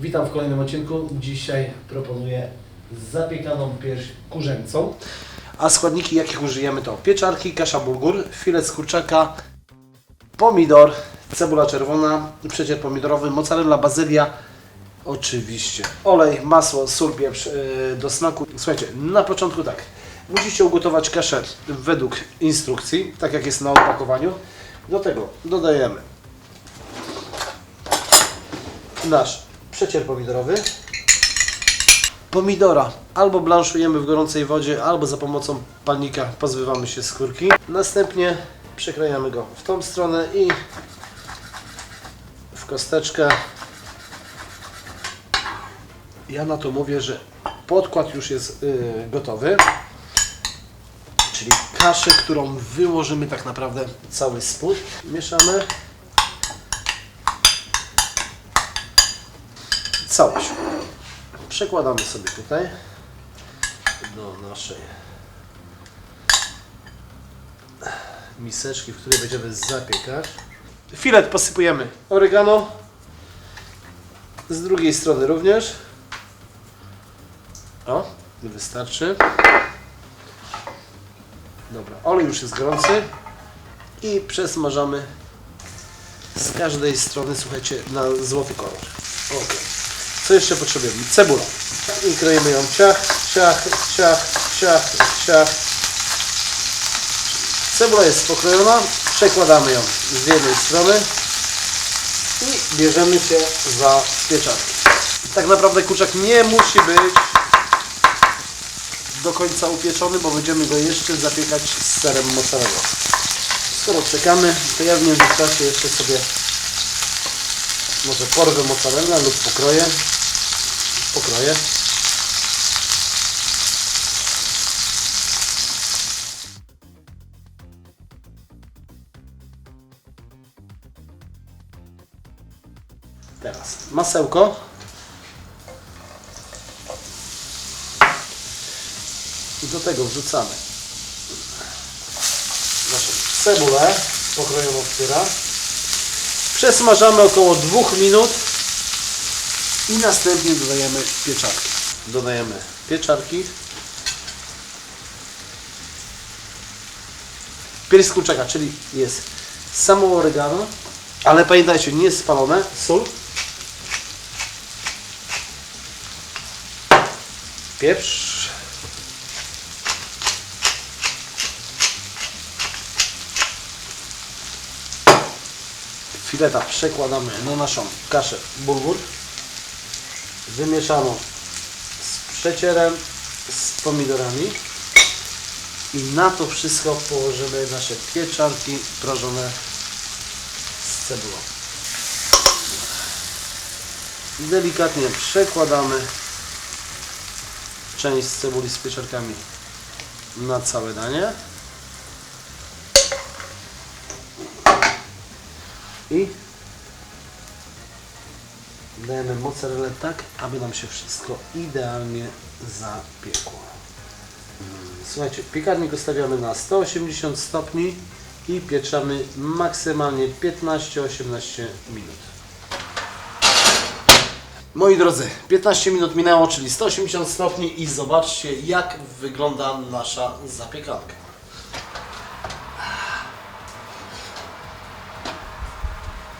Witam w kolejnym odcinku. Dzisiaj proponuję zapiekaną pierś kurzęcą. A składniki jakich użyjemy to pieczarki, kasza bulgur, filet z kurczaka, pomidor, cebula czerwona, przecier pomidorowy, mozzarella, bazylia, oczywiście olej, masło, sól, pieprz yy, do smaku. Słuchajcie, na początku tak, musicie ugotować kaszę według instrukcji, tak jak jest na opakowaniu. Do tego dodajemy nasz przecier pomidorowy. Pomidora albo blanszujemy w gorącej wodzie, albo za pomocą palnika pozbywamy się skórki. Następnie przekrajamy go w tą stronę i w kosteczkę. Ja na to mówię, że podkład już jest yy, gotowy. Czyli kaszę, którą wyłożymy tak naprawdę cały spód. Mieszamy. Całość. Przekładamy sobie tutaj do naszej miseczki, w której będziemy zapiekać. Filet posypujemy oregano. Z drugiej strony również. O, wystarczy. Dobra, olej już jest gorący i przesmażamy z każdej strony, słuchajcie, na złoty kolor. Ok. Co jeszcze potrzebujemy? Cebula. I kroimy ją ciach, ciach, ciach, ciach, ciach. Cebula jest pokrojona, przekładamy ją z jednej strony i bierzemy się za pieczarkę. Tak naprawdę kurczak nie musi być do końca upieczony, bo będziemy go jeszcze zapiekać z serem mozzarella. Skoro czekamy, to ja w międzyczasie jeszcze sobie może porwę mozzarella lub pokroję. Pokroję. Teraz masełko. I do tego wrzucamy naszą cebulę pokrojoną w tyra. Przesmażamy około 2 minut i następnie dodajemy pieczarki. Dodajemy pieczarki. Pierś kurczaka, czyli jest samo oregano, ale pamiętajcie, nie jest spalone, sól, pieprz, fileta przekładamy na naszą kaszę bulgur wymieszaną z przecierem, z pomidorami i na to wszystko położymy nasze pieczarki prażone z cebulą. Delikatnie przekładamy część cebuli z pieczarkami na całe danie. I dajemy mozzarellę tak, aby nam się wszystko idealnie zapiekło. Mm, Słuchajcie, piekarnik ustawiamy na 180 stopni i pieczamy maksymalnie 15-18 minut. Moi drodzy, 15 minut minęło, czyli 180 stopni i zobaczcie jak wygląda nasza zapiekanka.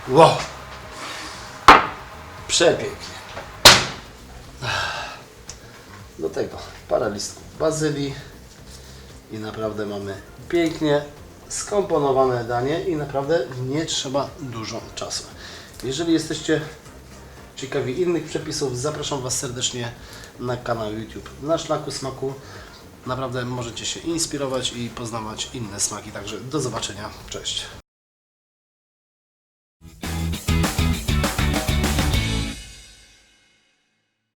Wow! Przepięknie. Do tego parę listków bazylii i naprawdę mamy pięknie skomponowane danie i naprawdę nie trzeba dużo czasu. Jeżeli jesteście ciekawi innych przepisów, zapraszam Was serdecznie na kanał YouTube Na Szlaku Smaku. Naprawdę możecie się inspirować i poznawać inne smaki. Także do zobaczenia. Cześć.